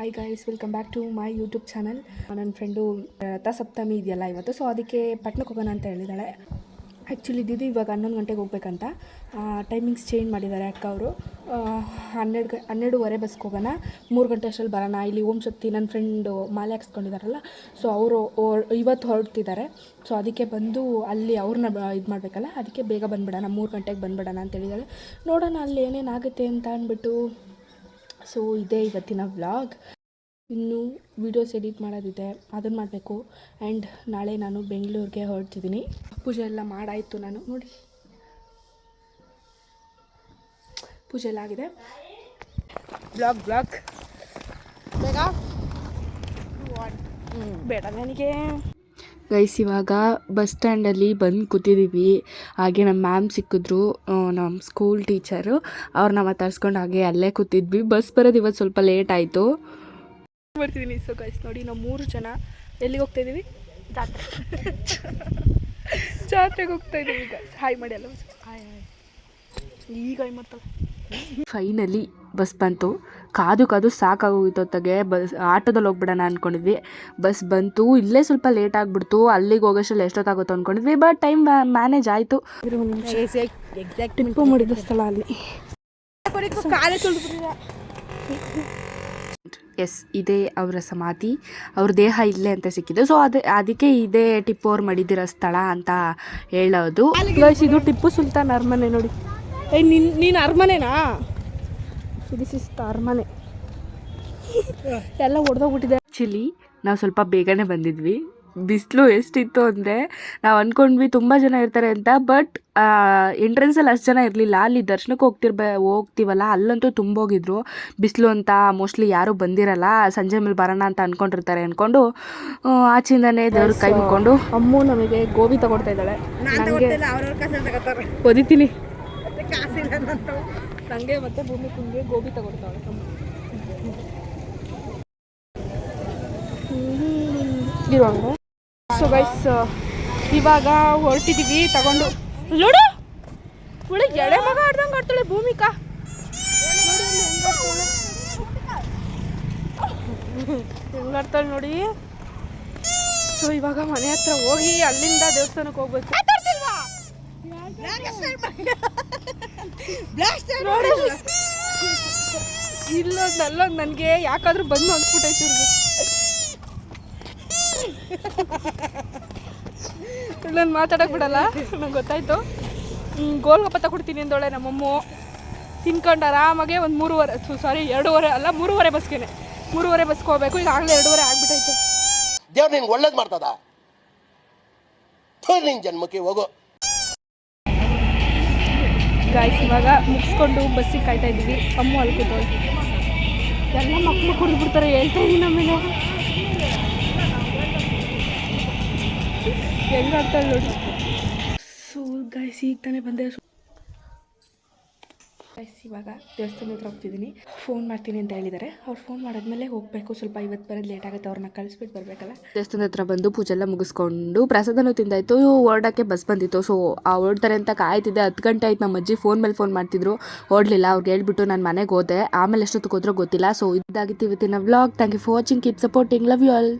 Hi guys welcome back to my YouTube channel ನನ್ನ friend Rathasaptami ಇದೆಯಲ್ಲ ಇವತ್ತು. ಸೊ ಅದಕ್ಕೆ ಪಟ್ನಕ್ಕೆ ಹೋಗೋಣ ಅಂತ ಹೇಳಿದ್ದಾಳೆ ಆ್ಯಕ್ಚುಲಿ ಇದ್ದಿದ್ದು ಇವಾಗ ಹನ್ನೊಂದು ಗಂಟೆಗೆ ಹೋಗ್ಬೇಕಂತ. ಟೈಮಿಂಗ್ಸ್ ಚೇಂಜ್ ಮಾಡಿದ್ದಾರೆ ಅಕ್ಕ ಅವರು. ಹನ್ನೆರಡು ಗ, ಹನ್ನೆರಡುವರೆ ಬಸ್ಗೆ ಹೋಗೋಣ. ಮೂರು ಗಂಟೆ ಅಷ್ಟರಲ್ಲಿ ಬರೋಣ. ಇಲ್ಲಿ ಓಂ ಶಕ್ತಿ ನನ್ನ ಫ್ರೆಂಡು ಮಾಲೆ ಹಾಕ್ಸ್ಕೊಂಡಿದ್ದಾರಲ್ಲ ಸೊ ಅವರು ಇವತ್ತು ಹೊರಡ್ತಿದ್ದಾರೆ. ಸೊ ಅದಕ್ಕೆ ಬಂದು ಅಲ್ಲಿ ಅವ್ರನ್ನ ಇದು ಮಾಡಬೇಕಲ್ಲ. ಅದಕ್ಕೆ ಬೇಗ ಬಂದುಬಿಡೋಣ. ಮೂರು ಗಂಟೆಗೆ ಬಂದ್ಬಿಡೋಣ ಅಂತ ಹೇಳಿದಾಳೆ. ನೋಡೋಣ ಅಲ್ಲಿ ಏನೇನಾಗುತ್ತೆ ಅಂತ ಅಂದ್ಬಿಟ್ಟು ಸೊ ಇದೇ ಇವತ್ತಿನ ವ್ಲಾಗ್ ಇನ್ನು ವೀಡಿಯೋಸ್ ಎಡಿಟ್ ಮಾಡೋದಿದೆ ಅದನ್ನು ಮಾಡಬೇಕು. ಆ್ಯಂಡ್ ನಾಳೆ ನಾನು ಬೆಂಗಳೂರಿಗೆ ಹೊರಡ್ತಿದ್ದೀನಿ ಪೂಜೆ ಎಲ್ಲ ಮಾಡಾಯಿತು ನಾನು. ನೋಡಿ. ಪೂಜೆ ಎಲ್ಲ ಆಗಿದೆ. ಬ್ಲಾಗ್ ಬ್ಲಾಗ್ ಬೇಗ? ಬೇಡ ನನಗೆ. ಗೈಸ್ ಇವಾಗ ಬಸ್ ಸ್ಟ್ಯಾಂಡಲ್ಲಿ ಬಂದು ಕೂತಿದ್ದೀವಿ ಹಾಗೆ ನಮ್ಮ ಮ್ಯಾಮ್ ಸಿಕ್ಕಿದ್ರು ನಮ್ಮ ಸ್ಕೂಲ್ ಟೀಚರು ಅವ್ರನ್ನ ಮಾತಾಡ್ಸ್ಕೊಂಡು ಹಾಗೆ ಅಲ್ಲೇ ಕೂತಿದ್ವಿ. ಬಸ್ ಬರೋದು ಇವತ್ತು ಸ್ವಲ್ಪ ಲೇಟ್ ಆಯಿತು. ಬರ್ತಿದ್ದೀನಿ ಸೊ ಗೈಸ್ ನೋಡಿ ನಾವು ಮೂರು ಜನ ಎಲ್ಲಿಗೆ ಹೋಗ್ತಾ ಇದ್ದೀವಿ ಜಾತ್ರೆ. ಜಾತ್ರೆಗೆ ಹೋಗ್ತಾ ಇದ್ದೀವಿ ಈಗ ಹಾಯ್ ಮಾಡಿ ಅಲ್ಲ. ಹಾಯ್ ಹಾಯ್ ಈಗ ಹಾಯ್ ಮಾಡ್ತಾಳೆ. ಫೈನಲಿ ಬಸ್ ಬಂತು. ಕಾದು ಕಾದು ಸಾಕಾಗೋಗಿತ್ತು ಹೊತ್ತಿಗೆ ಬಸ್ ಆಟೋದಲ್ಲಿ ಹೋಗ್ಬಿಡೋಣ ಅಂದ್ಕೊಂಡಿದ್ವಿ ಬಸ್ ಬಂತು. ಇಲ್ಲೇ ಸ್ವಲ್ಪ ಲೇಟ್ ಆಗಿಬಿಡ್ತು. ಅಲ್ಲಿಗೆ ಹೋಗೋಷ್ಟರಲ್ಲಿ ಎಷ್ಟೊತ್ತಾಗುತ್ತೋ ಅಂದ್ಕೊಂಡಿದ್ವಿ ಬಟ್ ಟೈಮ್ ಮ್ಯಾನೇಜ್ ಆಯಿತು. ಟಿಪ್ಪು ಮಾಡಿದ ಸ್ಥಳ ಅಲ್ಲಿ. ಎಸ್ ಇದೇ ಅವರ ಸಮಾಧಿ. ಅವ್ರ ದೇಹ ಇಲ್ಲೇ ಅಂತ ಸಿಕ್ಕಿದ್ದು. ಸೊ ಅದೇ ಅದಕ್ಕೆ ಇದೇ ಟಿಪ್ಪು ಅವ್ರು ಮಡಿದಿರೋ ಸ್ಥಳ ಅಂತ ಹೇಳೋದು. ಇದು ಟಿಪ್ಪು ಸುಲ್ತಾನ್ ಅರಮನೆ ನೋಡಿ. ಏ ನೀನು ಅರಮನೆನಾ? ದಿಸ್ ಇಸ್ ಎಲ್ಲ ಹೊಡೆದೋಗ್ಬಿಟ್ಟಿದೆ ಆ್ಯಕ್ಚುಲಿ ನಾವು ಸ್ವಲ್ಪ ಬೇಗನೆ ಬಂದಿದ್ವಿ. ಬಿಸಿಲು ಎಷ್ಟಿತ್ತು ಅಂದರೆ ನಾವು ಅಂದ್ಕೊಂಡ್ವಿ ತುಂಬ ಜನ ಇರ್ತಾರೆ ಅಂತ ಬಟ್ ಎಂಟ್ರೆನ್ಸಲ್ಲಿ ಅಷ್ಟು ಜನ ಇರಲಿಲ್ಲ. ಅಲ್ಲಿ ದರ್ಶನಕ್ಕೆ ಹೋಗ್ತಿರ್ಬ ಹೋಗ್ತೀವಲ್ಲ ಅಲ್ಲಂತೂ ತುಂಬೋಗಿದ್ರು. ಬಿಸಿಲು ಅಂತ ಮೋಸ್ಟ್ಲಿ ಯಾರೂ ಬಂದಿರಲ್ಲ ಸಂಜೆ ಮೇಲೆ ಬರೋಣ ಅಂತ ಅಂದ್ಕೊಂಡಿರ್ತಾರೆ ಅಂದ್ಕೊಂಡು ಆಚೆಯಿಂದನೇ ದೇವ್ರ ಕೈ ಮುಕ್ಕೊಂಡು ಅಮ್ಮು ನಮಗೆ ಗೋಬಿ ತಗೊಳ್ತಾ ಇದ್ದಾಳೆ. ಒದಿತೀನಿ. ನನಗೆ ಮತ್ತೆ ಭೂಮಿ ಕುಂಗೆ ಗೋಬಿ ತಗೊಡ್ತಾಳೆ ಇವಾಗ ಸೊ ಗೈಸ್ ಇವಾಗ ಹೊರಟಿದ್ದೀವಿ ತಗೊಂಡು. ನೋಡು ಹುಳಿ ಎಳೆ ಮಗ ಆಡ್ದಂಗೆ ಆಡ್ತಾಳೆ ಭೂಮಿಕಾ. ಹೆಂಗಾಡ್ತಾಳೆ. ನೋಡಿ. ಸೊ ಇವಾಗ ಮನೆ ಹತ್ರ ಹೋಗಿ ಅಲ್ಲಿಂದ ದೇವಸ್ಥಾನಕ್ಕೆ ಹೋಗ್ಬೇಕು. ಇಲ್ಲೊಂದು ನಲ್ಲ ನನಗೆ ಯಾಕಾದ್ರೂ ಬಂದು ಅನ್ಸ್ಬಿಟ್ಟೈತೆ ಇವ್ರಿಗೆ. ಇಲ್ಲೊಂದು ಮಾತಾಡಕ್ ಬಿಡಲ್ಲ ನಂಗೆ ಗೊತ್ತಾಯ್ತು. ಗೋಲ್ಗಪ್ಪ ತಗೊಡ್ತೀನಿ ಅಂದೋಳೆ ನಮ್ಮಮ್ಮು. ತಿನ್ಕೊಂಡು ಆರಾಮಾಗೆ ಒಂದು ಮೂರುವರೆ ಸಾರಿ ಎರಡೂವರೆ ಅಲ್ಲ ಮೂರುವರೆ ಬಸ್ಗೆನೆ. ಮೂರುವರೆ ಬಸ್ಗೆ ಹೋಗ್ಬೇಕು ಈಗ ಆಗಲೇ ಎರಡೂವರೆ ಆಗ್ಬಿಟ್ಟೈತೆ. ದೇವ್ರು ನಿಂಗೆ ಒಳ್ಳೇದು ಮಾಡ್ತದ? ನಿನ್ನ ನಿನ್ ಜನ್ಮಕ್ಕೆ ಹೋಗು. ಗಾಯ್ಸ್ ಇವಾಗ ಮುಗಿಸ್ಕೊಂಡು ಬಸ್ಸಿಗೆ ಕಾಯ್ತಾ ಇದ್ದೀವಿ. ಅಮ್ಮ ಅಲ್ಲಿ ಕೂತ್ಕೊಂಡು ಎಲ್ಲ ಮಕ್ಕಳು ಕುಡಿದ್ಬಿಡ್ತಾರೆ, ಹೇಳ್ತಾ ಇದ್ದೀನಿ ಆಮೇಲೆ ಇಲ್ಲ ನೋಡಿ. ಸೊ ಗಾಯ್ಸ್ ಈಗ ತಾನೇ ಬಂದೆ. ಇವಾಗ ದೇವಸ್ಥಾನದ ಹತ್ರ ಹೋಗ್ತಿದ್ದೀನಿ. ಫೋನ್ ಮಾಡ್ತೀನಿ ಅಂತ ಹೇಳಿದ್ದಾರೆ. ಅವ್ರು ಫೋನ್ ಮಾಡಿದ್ಮೇಲೆ ಹೋಗಬೇಕು. ಸ್ವಲ್ಪ ಇವತ್ತು ಬರೋದು ಲೇಟ್ ಆಗುತ್ತೆ. ಅವ್ರನ್ನ ಕಳಿಸ್ಬಿಟ್ಟು ಬರಬೇಕಲ್ಲ. ದೇವಸ್ಥಾನದ ಹತ್ರ ಬಂದು ಪೂಜೆ ಎಲ್ಲ ಮುಗಿಸ್ಕೊಂಡು ಪ್ರಸಾದನೂ ತಿಂದಾಯ್ತು. ಹೊರಡಕ್ಕೆ ಬಸ್ ಬಂದಿತ್ತು. ಸೊ ಆ ಹೊರಡ್ತಾರೆ ಅಂತ ಕಾಯ್ತಿದ್ದೆ. ಹತ್ತು ಗಂಟೆ ಆಯ್ತು. ನಮ್ಮ ಅಜ್ಜಿ ಫೋನ್ ಮೇಲೆ ಫೋನ್ ಮಾಡ್ತಿದ್ರು. ಓಡಲಿಲ್ಲ. ಅವ್ರಿಗೆ ಹೇಳ್ಬಿಟ್ಟು ನಾನು ಮನೆಗೆ ಹೋದೆ. ಆಮೇಲೆ ಎಷ್ಟೊತ್ತಿಗೆ ಹೋದ್ರೂ ಗೊತ್ತಿಲ್ಲ. ಸೊ ಇದಾಗಿತ್ತು ಇವತ್ತಿನ vlog thank you for watching keep supporting love you all